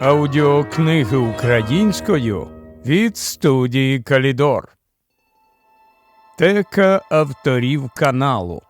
Аудіокниги українською від студії Калідор. Тека авторів каналу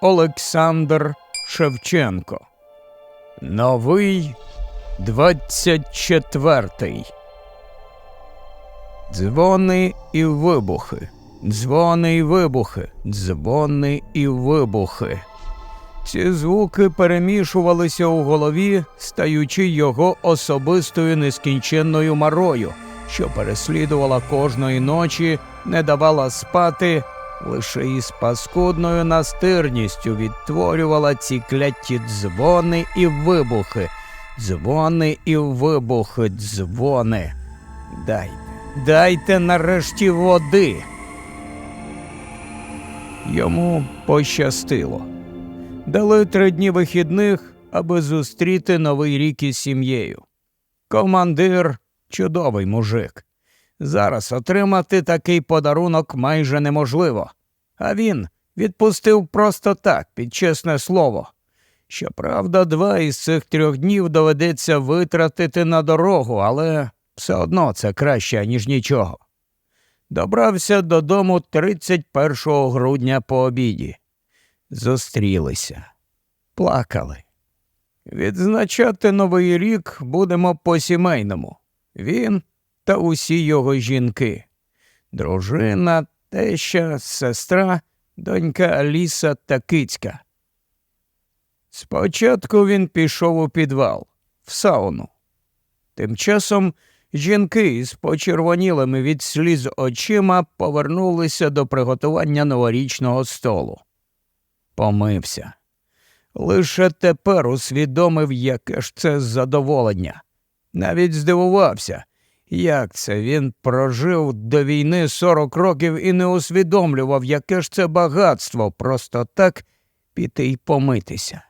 Олександр Шевченко. Новий 24. Дзвони і вибухи. Дзвони і вибухи. Дзвони і вибухи. Ці звуки перемішувалися у голові, стаючи його особистою нескінченною марою, що переслідувала кожної ночі, не давала спати, лише із паскудною настирністю відтворювала ці кляті дзвони і вибухи, дзвони і вибухи, дзвони. Дайте, дайте нарешті води. Йому пощастило. Дали три дні вихідних, аби зустріти новий рік із сім'єю. Командир чудовий мужик. Зараз отримати такий подарунок майже неможливо. А він відпустив просто так, під чесне слово. Щоправда, два із цих трьох днів доведеться витратити на дорогу, але все одно це краще, ніж нічого. Добрався додому 31 грудня по обіді зустрілися, плакали. Відзначати новий рік будемо по сімейному. Він та усі його жінки, дружина, теща, сестра, донька Аліса та кицька. Спочатку він пішов у підвал, в сауну. Тим часом жінки із почервонілими від сліз очима повернулися до приготування новорічного столу помився. Лише тепер усвідомив, яке ж це задоволення. Навіть здивувався, як це він прожив до війни 40 років і не усвідомлював, яке ж це багатство просто так піти й помитися.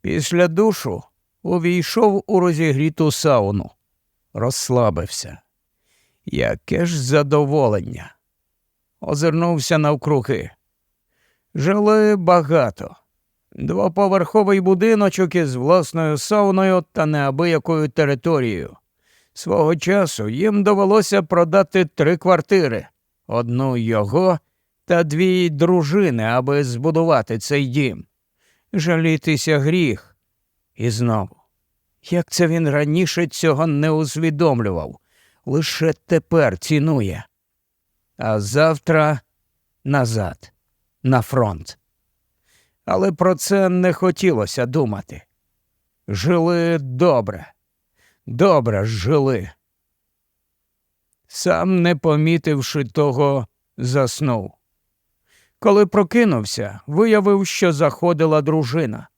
Після душу увійшов у розігріту сауну, розслабився. Яке ж задоволення. Озирнувся навкруги. Жили багато. Двоповерховий будиночок із власною сауною та неабиякою територією. Свого часу їм довелося продати три квартири одну його та дві дружини, аби збудувати цей дім. Жалітися гріх. І знову, як це він раніше цього не усвідомлював, лише тепер цінує. А завтра назад на фронт. Але про це не хотілося думати. Жили добре, добре жили. Сам, не помітивши того, заснув. Коли прокинувся, виявив, що заходила дружина.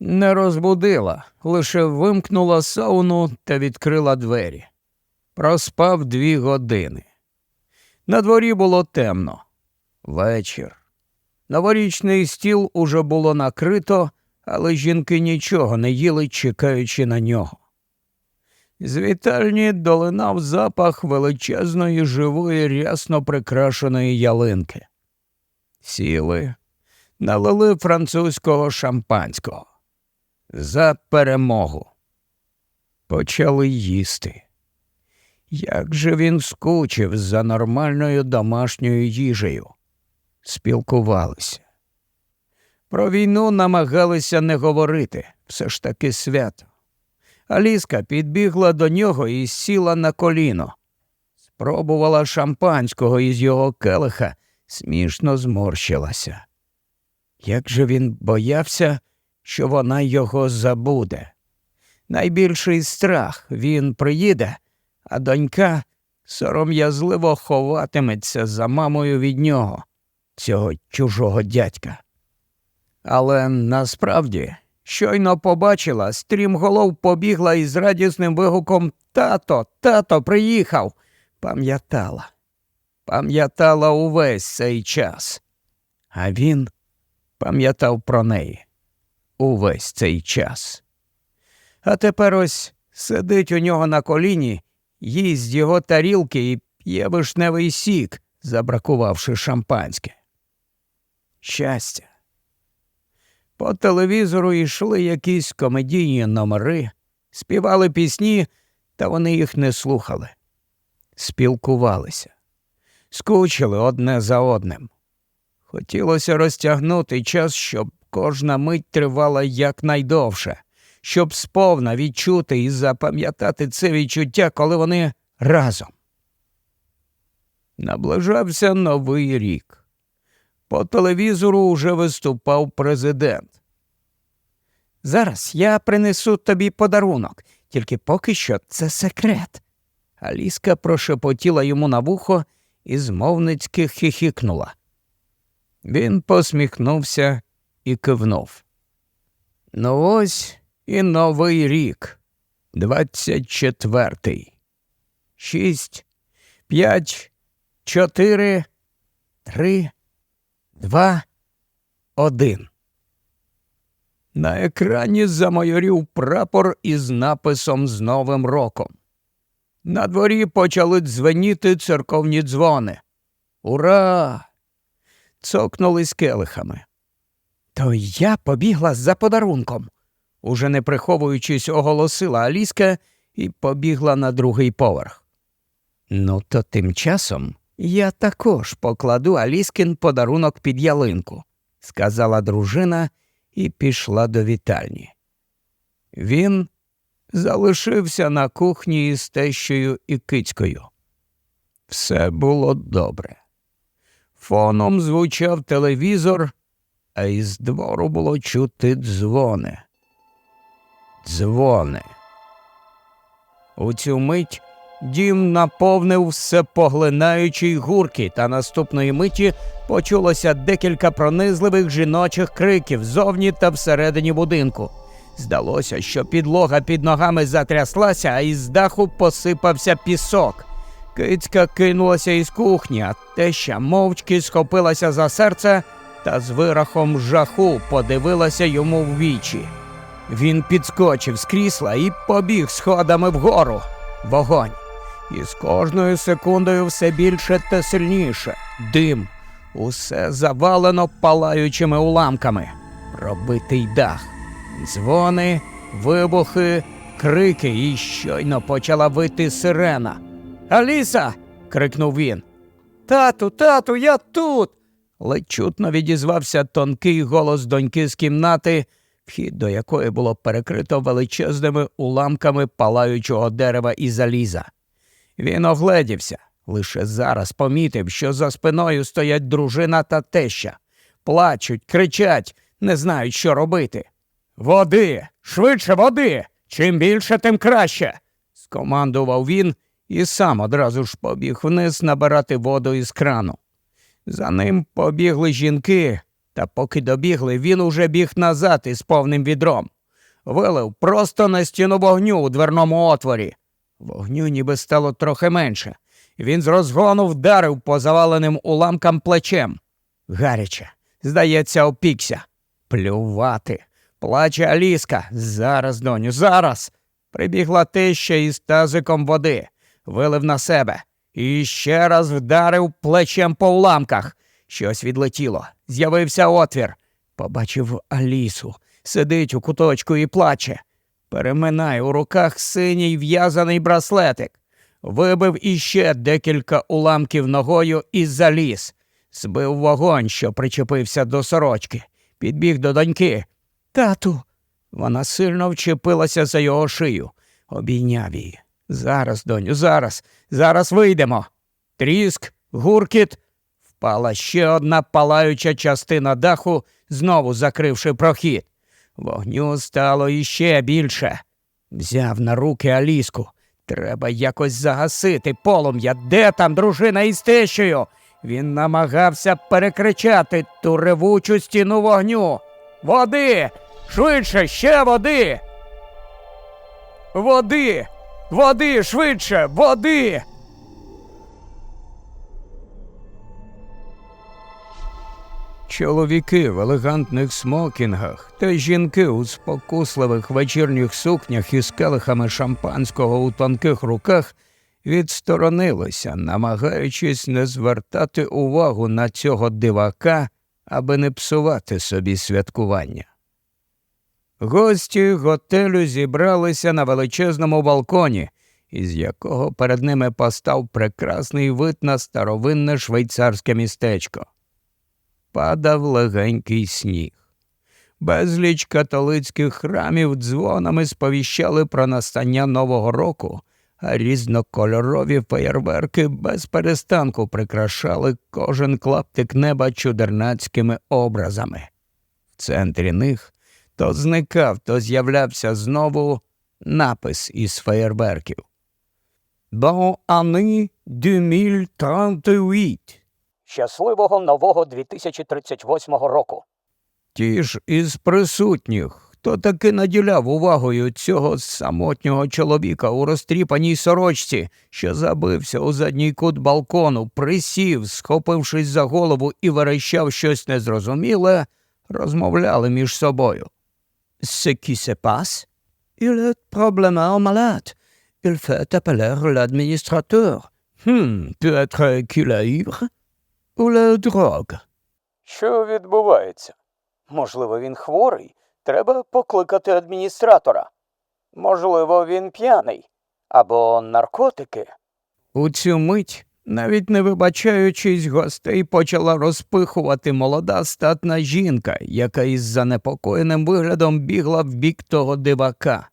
Не розбудила, лише вимкнула сауну та відкрила двері. Проспав дві години. На дворі було темно. Вечір. Новорічний стіл уже було накрито, але жінки нічого не їли, чекаючи на нього. З вітальні долинав запах величезної живої рясно прикрашеної ялинки. Сіли, налили французького шампанського. За перемогу. Почали їсти. Як же він скучив за нормальною домашньою їжею спілкувалися. Про війну намагалися не говорити все ж таки свято. Аліска підбігла до нього і сіла на коліно. Спробувала шампанського із його келиха, смішно зморщилася. Як же він боявся, що вона його забуде. Найбільший страх він приїде, а донька сором'язливо ховатиметься за мамою від нього цього чужого дядька. Але насправді щойно побачила, стрімголов побігла із радісним вигуком Тато, тато приїхав. Пам'ятала, пам'ятала увесь цей час. А він пам'ятав про неї увесь цей час. А тепер ось сидить у нього на коліні, їсть його тарілки і п'є вишневий сік, забракувавши шампанське щастя. По телевізору йшли якісь комедійні номери, співали пісні, та вони їх не слухали. Спілкувалися, скучили одне за одним. Хотілося розтягнути час, щоб кожна мить тривала якнайдовше, щоб сповна відчути і запам'ятати це відчуття, коли вони разом. Наближався новий рік. По телевізору уже виступав президент. Зараз я принесу тобі подарунок, тільки поки що це секрет. Аліска прошепотіла йому на вухо і змовницьки хихикнула. Він посміхнувся і кивнув. Ну ось і новий рік, двадцять четвертий. Шість, п'ять, чотири, три, два, один. На екрані замайорів прапор із написом з Новим роком. На дворі почали дзвеніти церковні дзвони. Ура! Цокнулись келихами. То я побігла за подарунком, уже не приховуючись, оголосила Аліска і побігла на другий поверх. Ну, то тим часом я також покладу Аліскин подарунок під ялинку, сказала дружина і пішла до вітальні. Він залишився на кухні із тещою і кицькою. Все було добре. Фоном звучав телевізор, а із двору було чути дзвони. Дзвони. У цю мить дім наповнив всепоглинаючий гурки, та наступної миті почулося декілька пронизливих жіночих криків зовні та всередині будинку. Здалося, що підлога під ногами затряслася, а із даху посипався пісок. Кицька кинулася із кухні, а теща мовчки схопилася за серце та з вирахом жаху подивилася йому в вічі. Він підскочив з крісла і побіг сходами вгору. Вогонь. І з кожною секундою все більше та сильніше. Дим. Усе завалено палаючими уламками. Пробитий дах. Дзвони, вибухи, крики, і щойно почала вити сирена. Аліса. крикнув він. Тату, тату, я тут. ледь чутно відізвався тонкий голос доньки з кімнати, вхід до якої було перекрито величезними уламками палаючого дерева і заліза. Він огледівся, лише зараз помітив, що за спиною стоять дружина та теща. Плачуть, кричать, не знають, що робити. Води, швидше води. Чим більше, тим краще. скомандував він і сам одразу ж побіг вниз набирати воду із крану. За ним побігли жінки, та поки добігли, він уже біг назад із повним відром. Вилив просто на стіну вогню у дверному отворі. Вогню ніби стало трохи менше. Він з розгону вдарив по заваленим уламкам плечем. Гаряче, здається, опікся. Плювати. Плаче Аліска. Зараз, доню, зараз. Прибігла теща із тазиком води, вилив на себе і ще раз вдарив плечем по уламках. Щось відлетіло. З'явився отвір. Побачив Алісу. Сидить у куточку і плаче. Переминає у руках синій в'язаний браслетик. Вибив іще декілька уламків ногою і заліз. Збив вогонь, що причепився до сорочки. Підбіг до доньки. Тату. Вона сильно вчепилася за його шию. Обійняв її. Зараз, доню, зараз, зараз вийдемо. Тріск, гуркіт. Впала ще одна палаюча частина даху, знову закривши прохід. Вогню стало іще більше. Взяв на руки Аліску. Треба якось загасити полум'я. Де там дружина із тещою? Він намагався перекричати ту ревучу стіну вогню. Води! Швидше, ще води! Води! Води, швидше, води! Чоловіки в елегантних смокінгах та жінки у спокусливих вечірніх сукнях із келихами шампанського у тонких руках відсторонилися, намагаючись не звертати увагу на цього дивака, аби не псувати собі святкування. Гості готелю зібралися на величезному балконі, із якого перед ними постав прекрасний вид на старовинне швейцарське містечко. Падав легенький сніг. Безліч католицьких храмів дзвонами сповіщали про настання Нового року, а різнокольорові феєрверки без перестанку прикрашали кожен клаптик неба чудернацькими образами. В центрі них то зникав, то з'являвся знову напис із феєрверків. Bon année 2038. Щасливого нового 2038 року. Ті ж із присутніх, хто таки наділяв увагою цього самотнього чоловіка у розтріпаній сорочці, що забився у задній кут балкону, присів, схопившись за голову і верещав щось незрозуміле, розмовляли між собою. Ce qui se passe? Il est probablement malade. Il fait appeler l'administrateur. Hmm, peut-être? Ou? Що відбувається? Можливо, він хворий. Треба покликати адміністратора. Можливо, він п'яний або наркотики. У цю мить, навіть не вибачаючись, гостей почала розпихувати молода статна жінка, яка із занепокоєним виглядом бігла в бік того дивака.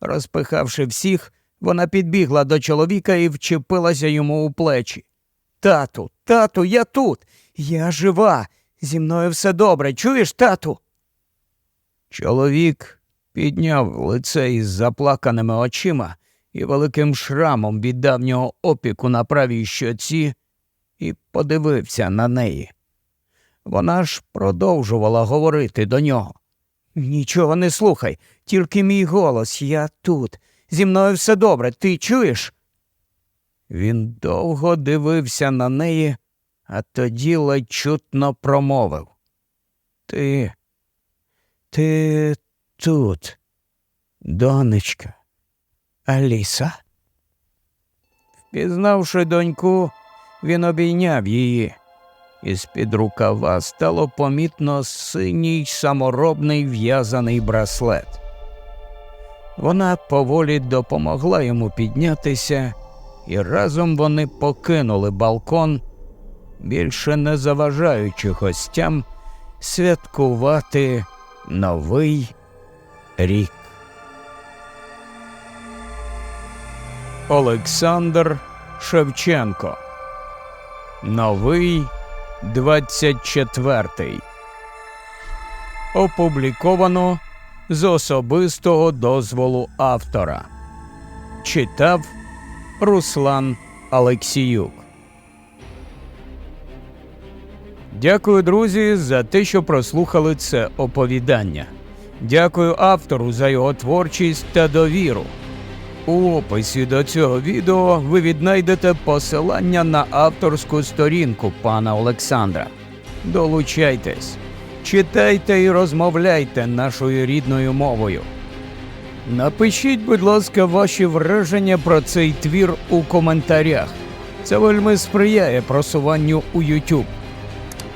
Розпихавши всіх, вона підбігла до чоловіка і вчепилася йому у плечі. Тату, тату, я тут. Я жива. Зі мною все добре. Чуєш, тату? Чоловік підняв лице із заплаканими очима і великим шрамом від давнього опіку на правій щоці і подивився на неї. Вона ж продовжувала говорити до нього. Нічого не слухай, тільки мій голос, я тут. Зі мною все добре, ти чуєш? Він довго дивився на неї, а тоді ледь чутно промовив. Ти, ти тут, донечка. Аліса. Впізнавши доньку, він обійняв її. Із під рукава стало помітно синій саморобний в'язаний браслет. Вона поволі допомогла йому піднятися, і разом вони покинули балкон, більше не заважаючи гостям святкувати новий рік. Олександр Шевченко. Новий 24. Опубліковано з особистого дозволу автора. Читав Руслан Алексіюк. Дякую, друзі, за те, що прослухали це оповідання. Дякую автору за його творчість та довіру. У описі до цього відео ви віднайдете посилання на авторську сторінку пана Олександра. Долучайтесь, читайте і розмовляйте нашою рідною мовою. Напишіть, будь ласка, ваші враження про цей твір у коментарях. Це вельми сприяє просуванню у YouTube.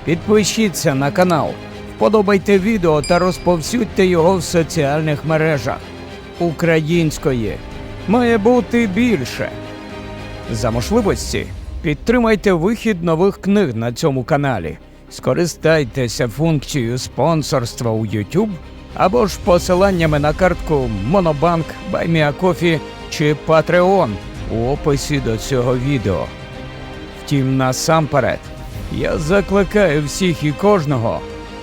Підпишіться на канал, вподобайте відео та розповсюдьте його в соціальних мережах. Української має бути більше. За можливості підтримайте вихід нових книг на цьому каналі. Скористайтеся функцією спонсорства у YouTube або ж посиланнями на картку Monobank, BuyMeACoffee чи Patreon у описі до цього відео. Втім, насамперед, я закликаю всіх і кожного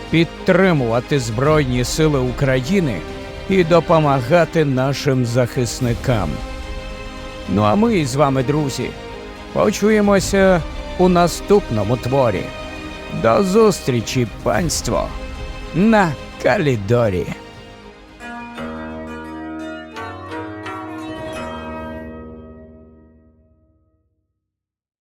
підтримувати Збройні Сили України і допомагати нашим захисникам. Ну а ми з вами, друзі, почуємося у наступному творі. До зустрічі, панство, на Calidori.